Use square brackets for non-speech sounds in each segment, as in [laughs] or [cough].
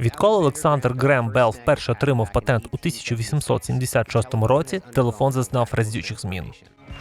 Відколи Олександр Грем Белл вперше отримав патент у 1876 році, телефон зазнав разючих змін.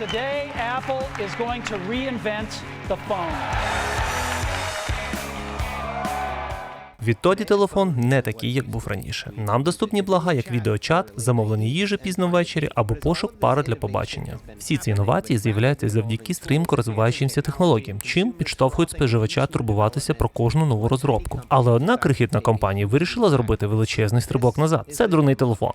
Today, Apple is going to reinvent the phone. Відтоді телефон не такий, як був раніше. Нам доступні блага, як відеочат, замовлення їжі пізно ввечері або пошук пари для побачення. Всі ці інновації з'являються завдяки стрімко розвиваючимся технологіям, чим підштовхують споживача турбуватися про кожну нову розробку. Але одна крихітна компанія вирішила зробити величезний стрибок назад. Це дурний телефон.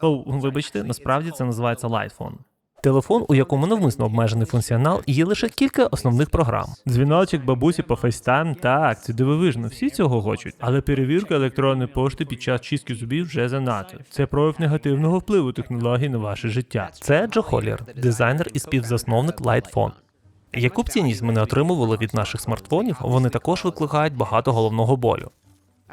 О, вибачте, насправді це називається лайтфон. Телефон, у якому навмисно обмежений функціонал, і є лише кілька основних програм. Дзвіночок бабусі по FaceTime, так, це дивовижно, всі цього хочуть. Але перевірка електронної пошти під час чистки зубів вже занадто. Це прояв негативного впливу технологій на ваше життя. Це Джо Холлер, дизайнер і співзасновник Lightphone. Яку б цінність ми не отримували від наших смартфонів, вони також викликають багато головного болю.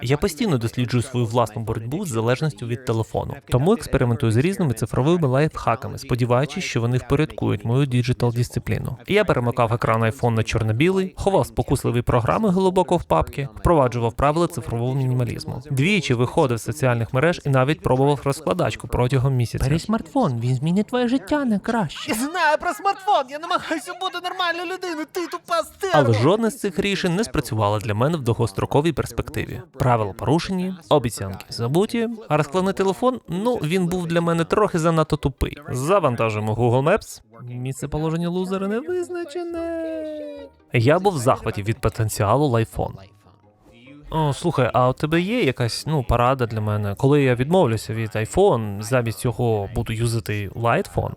Я постійно досліджую свою власну боротьбу з залежністю від телефону, тому експериментую з різними цифровими лайфхаками, сподіваючись, що вони впорядкують мою діджитал дисципліну. Я перемикав екран iPhone на чорно-білий, ховав спокусливі програми глибоко в папки, впроваджував правила цифрового мінімалізму. Двічі виходив з соціальних мереж і навіть пробував розкладачку протягом місяця. Бери смартфон, він змінить твоє життя на краще. Я знаю про смартфон, я намагаюся бути нормальною людиною, ти тупа стерва. Але жодне з цих рішень не спрацювало для мене в довгостроковій перспективі. Правила порушені, обіцянки забуті, а розкладний телефон, ну він був для мене трохи занадто тупий. Завантажимо Google Maps. Місце положення лузера не визначене. Я був в захваті від потенціалу лайфон. О, слухай, а у тебе є якась ну порада для мене, коли я відмовлюся від iPhone, замість цього буду юзати лайтфон?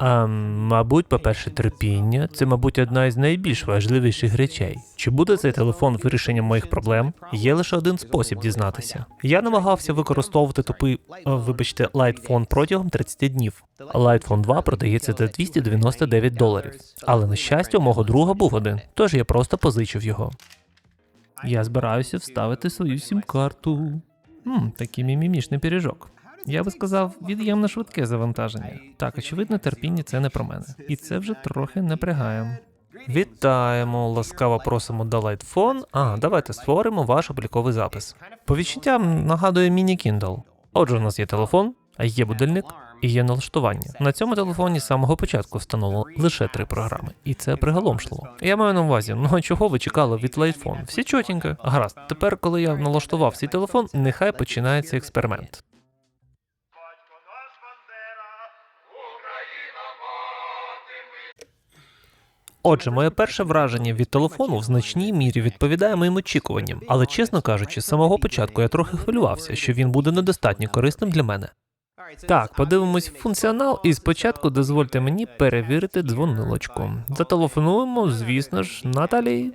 Ем, мабуть, по-перше, терпіння це, мабуть, одна із найбільш важливіших речей. Чи буде цей телефон вирішенням моїх проблем? Є лише один спосіб дізнатися. Я намагався використовувати тупий, е, вибачте, лайтфон протягом 30 днів. Лайтфон 2 продається за 299 доларів. Але на щастя, у мого друга був один, тож я просто позичив його. Я збираюся вставити свою сім-карту. Хм, такий мімімішний пиріжок. Я би сказав, від'ємно швидке завантаження. Так, очевидно, терпіння це не про мене. І це вже трохи напрягає. Вітаємо, ласкаво просимо до лайтфон. А, давайте створимо ваш обліковий запис. По відчуттям нагадує міні-Kindle. Отже, у нас є телефон, а є будильник і є налаштування. На цьому телефоні з самого початку встановлено лише три програми, і це приголомшливо. Я маю на увазі, ну чого ви чекали від лайтфон? Всі чотенько. Гаразд, тепер, коли я налаштував свій телефон, нехай починається експеримент. Отже, моє перше враження від телефону в значній мірі відповідає моїм очікуванням, але чесно кажучи, з самого початку я трохи хвилювався, що він буде недостатньо корисним для мене. Так, подивимось функціонал, і спочатку дозвольте мені перевірити дзвонилочку. Зателефонуємо, звісно ж, Наталі.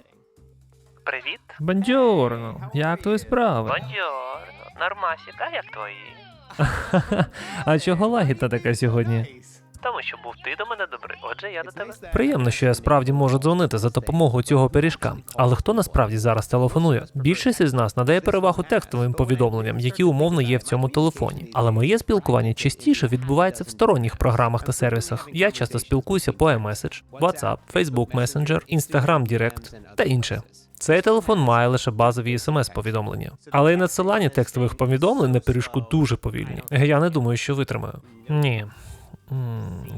Привіт. Бандьорно, як твої справи? Бонджорно. Нормасіка, як твої? [laughs] А чого лагідна така сьогодні? Тому що був ти до мене добрий, отже я до тебе. Приємно, що я справді можу дзвонити за допомогою цього пиріжка. Але хто насправді зараз телефонує? Більшість із нас надає перевагу текстовим повідомленням, які умовно є в цьому телефоні. Але моє спілкування частіше відбувається в сторонніх програмах та сервісах. Я часто спілкуюся по iMessage, WhatsApp, Facebook Messenger, Instagram Direct та інше. Цей телефон має лише базові смс-повідомлення, але й надсилання текстових повідомлень на пиріжку дуже повільні. Я не думаю, що витримаю. Ні.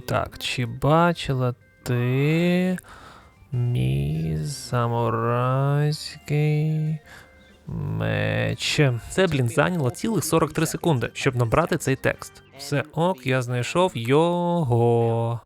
Так, чи бачила ти мій самурайський меч? Це, блін, зайняло цілих 43 секунди, щоб набрати цей текст. Все ок, я знайшов його.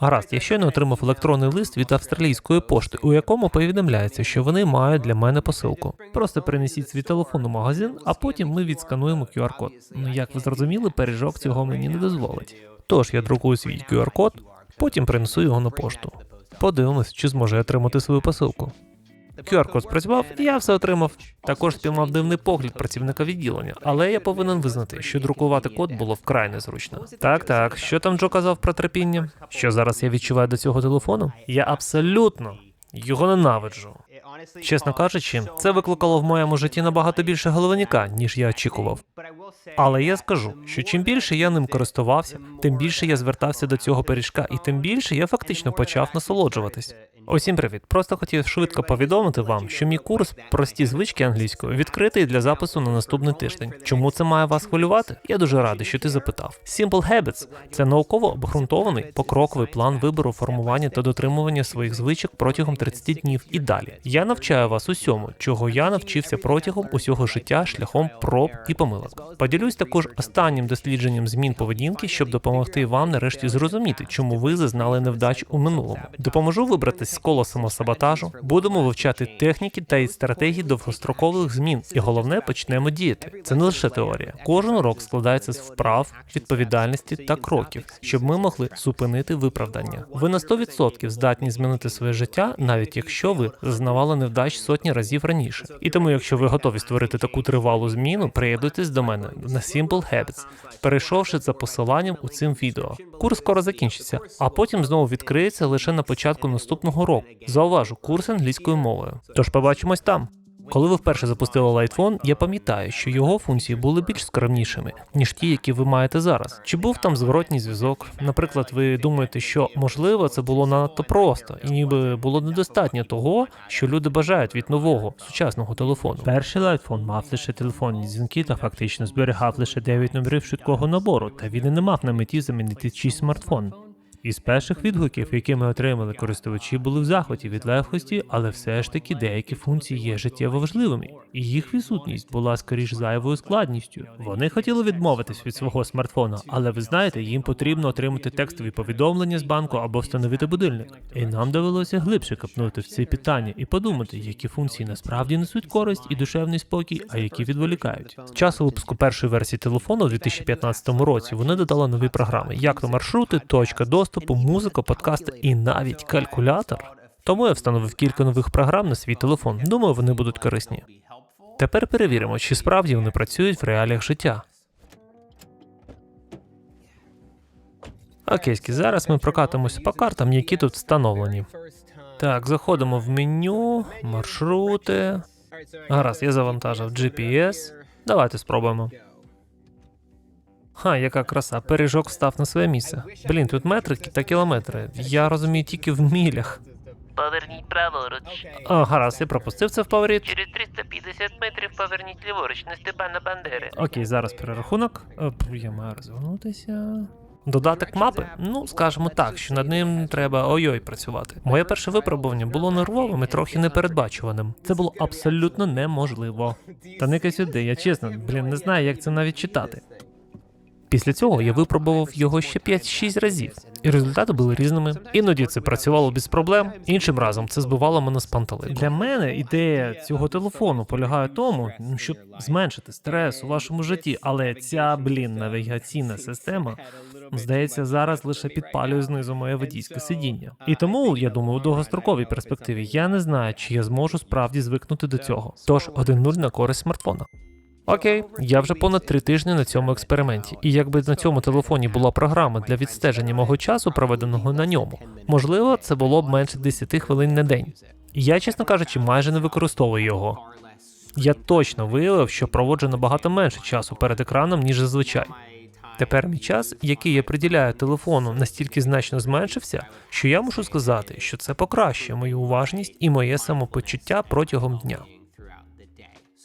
Гаразд, я щойно отримав електронний лист від австралійської пошти, у якому повідомляється, що вони мають для мене посилку. Просто принесіть свій телефон у магазин, а потім ми відскануємо QR-код. Ну як ви зрозуміли, пережок цього мені не дозволить. Тож я друкую свій QR-код, потім принесу його на пошту. Подивимось, чи зможе я отримати свою посилку. QR-код спрацював, і я все отримав. Також спіймав дивний погляд працівника відділення, але я повинен визнати, що друкувати код було вкрай незручно. Так, так, що там Джо казав про терпіння? Що зараз я відчуваю до цього телефону? Я абсолютно його ненавиджу. Чесно кажучи, це викликало в моєму житті набагато більше головняка, ніж я очікував. Але я скажу, що чим більше я ним користувався, тим більше я звертався до цього пиріжка, і тим більше я фактично почав насолоджуватись. Усім привіт! Просто хотів швидко повідомити вам, що мій курс прості звички англійської відкритий для запису на наступний тиждень. Чому це має вас хвилювати? Я дуже радий, що ти запитав. Simple Habits – це науково обґрунтований покроковий план вибору, формування та дотримування своїх звичок протягом 30 днів і далі. Я навчаю вас усьому, чого я навчився протягом усього життя шляхом проб і помилок. Поділюсь також останнім дослідженням змін поведінки, щоб допомогти вам нарешті зрозуміти, чому ви зазнали невдач у минулому. Допоможу вибратись з кола самосаботажу. Будемо вивчати техніки та й стратегії довгострокових змін, і головне почнемо діяти. Це не лише теорія. Кожен урок складається з вправ, відповідальності та кроків, щоб ми могли зупинити виправдання. Ви на 100% здатні змінити своє життя, навіть якщо ви зазнавали невдач сотні разів раніше. І тому, якщо ви готові створити таку тривалу зміну, приєднуйтесь до мене на Simple Habits, перейшовши за посиланням у цим відео. Курс скоро закінчиться, а потім знову відкриється лише на початку наступного року. Зауважу, курс англійською мовою. Тож побачимось там. Коли ви вперше запустили лайтфон, я пам'ятаю, що його функції були більш скромнішими, ніж ті, які ви маєте зараз. Чи був там зворотній зв'язок? Наприклад, ви думаєте, що можливо це було надто просто, і ніби було недостатньо того, що люди бажають від нового сучасного телефону. Перший лайтфон мав лише телефонні дзвінки та фактично зберігав лише 9 номерів швидкого набору, та він і не мав на меті замінити чий смартфон. Із перших відгуків, які ми отримали, користувачі були в захваті від легкості, але все ж таки деякі функції є життєво важливими, і їх відсутність була скоріш зайвою складністю. Вони хотіли відмовитись від свого смартфона, але ви знаєте, їм потрібно отримати текстові повідомлення з банку або встановити будильник. І нам довелося глибше копнути в ці питання і подумати, які функції насправді несуть користь і душевний спокій, а які відволікають. З часу випуску першої версії телефону у 2015 році вони додали нові програми, як то маршрути, точка доступу, музика, подкасти і навіть калькулятор. Тому я встановив кілька нових програм на свій телефон. Думаю, вони будуть корисні. Тепер перевіримо, чи справді вони працюють в реаліях життя. Окей, зараз ми прокатимося по картам, які тут встановлені. Так, заходимо в меню, маршрути. Гаразд, я завантажив GPS. Давайте спробуємо. Ха, яка краса, пиріжок встав на своє місце. Блін, тут метрики та кілометри. Я розумію тільки в мілях. Поверніть праворуч. А, гаразд, я пропустив це в поворіт. Через 350 метрів поверніть ліворуч на Степана Бандери. Окей, зараз перерахунок. Е, Я маю розвернутися. Додаток мапи? Ну, скажімо так, що над ним треба ой-ой працювати. Моє перше випробування було нервовим і трохи непередбачуваним. Це було абсолютно неможливо. Та не сюди, я чесно, блін, не знаю, як це навіть читати. Після цього я випробував його ще 5-6 разів, і результати були різними. Іноді це працювало без проблем, іншим разом це збивало мене з пантелику. Для мене ідея цього телефону полягає в тому, ну, щоб зменшити стрес у вашому житті, але ця блін навігаційна система. Здається, зараз лише підпалює знизу моє водійське сидіння. І тому, я думаю, у довгостроковій перспективі я не знаю, чи я зможу справді звикнути до цього. Тож 1-0 на користь смартфона. Окей, я вже понад три тижні на цьому експерименті, і якби на цьому телефоні була програма для відстеження мого часу, проведеного на ньому, можливо, це було б менше 10 хвилин на день. Я, чесно кажучи, майже не використовую його. Я точно виявив, що проводжу набагато менше часу перед екраном, ніж зазвичай. Тепер мій час, який я приділяю телефону, настільки значно зменшився, що я мушу сказати, що це покращує мою уважність і моє самопочуття протягом дня.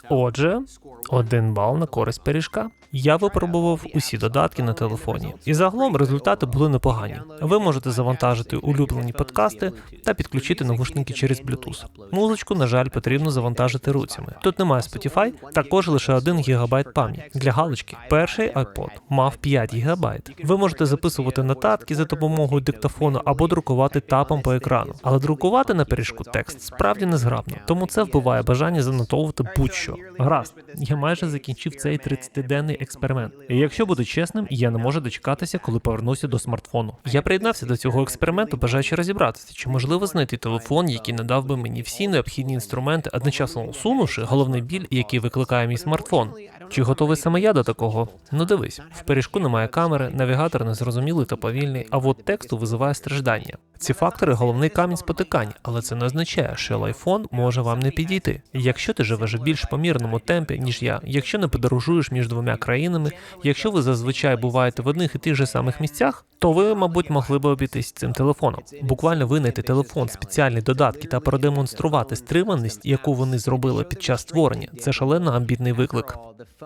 Отже, один бал на користь пиріжка. Я випробував усі додатки на телефоні, і загалом результати були непогані. Ви можете завантажити улюблені подкасти та підключити навушники через Bluetooth. Музичку, на жаль, потрібно завантажити руцями. Тут немає Spotify, також лише 1 ГБ пам'ять. Для галочки перший iPod мав 5 ГБ. Ви можете записувати нотатки за допомогою диктофону або друкувати тапом по екрану. Але друкувати на пиріжку текст справді незграбно, тому це вбиває бажання занотовувати будь-що. Гаразд, я майже закінчив цей 30-денний експеримент. І якщо буду чесним, я не можу дочекатися, коли повернуся до смартфону. Я приєднався до цього експерименту, бажаючи розібратися, чи можливо знайти телефон, який надав би мені всі необхідні інструменти, одночасно усунувши головний біль, який викликає мій смартфон. Чи готовий саме я до такого? Ну дивись, в пиріжку немає камери, навігатор незрозумілий та повільний, а от тексту визиває страждання. Ці фактори головний камінь спотикання, але це не означає, що лайфон може вам не підійти. Якщо ти живеш у більш помірному темпі, ніж я, якщо не подорожуєш між двома країнами, якщо ви зазвичай буваєте в одних і тих же самих місцях, то ви, мабуть, могли би обійтись цим телефоном. Буквально винайти телефон, спеціальні додатки та продемонструвати стриманість, яку вони зробили під час створення. Це шалено амбітний виклик.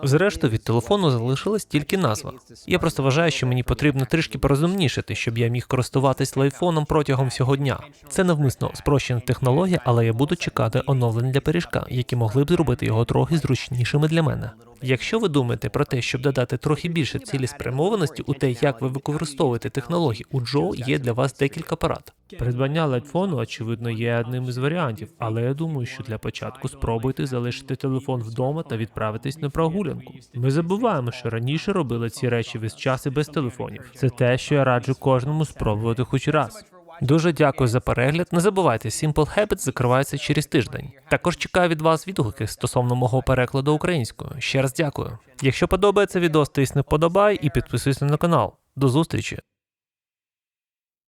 Зрештою, від телефону залишилась тільки назва. Я просто вважаю, що мені потрібно трішки порозумнішити, щоб я міг користуватись лайфоном протягом всього дня. Це навмисно спрощена технологія, але я буду чекати оновлень для пиріжка, які могли б зробити його трохи зручнішими для мене. Якщо ви думаєте про те, щоб додати трохи більше цілеспрямованості у те, як ви використовуєте технології, у Джо є для вас декілька порад. Придбання лайтфону, очевидно, є одним із варіантів, але я думаю, що для початку спробуйте залишити телефон вдома та відправитись на прогулянку. Ми забуваємо, що раніше робили ці речі весь час і без телефонів. Це те, що я раджу кожному спробувати хоч раз. Дуже дякую за перегляд. Не забувайте, Simple Habits закривається через тиждень. Також чекаю від вас відгуки стосовно мого перекладу українською. Ще раз дякую. Якщо подобається відео, стисни вподобай і підписуйся на канал. До зустрічі!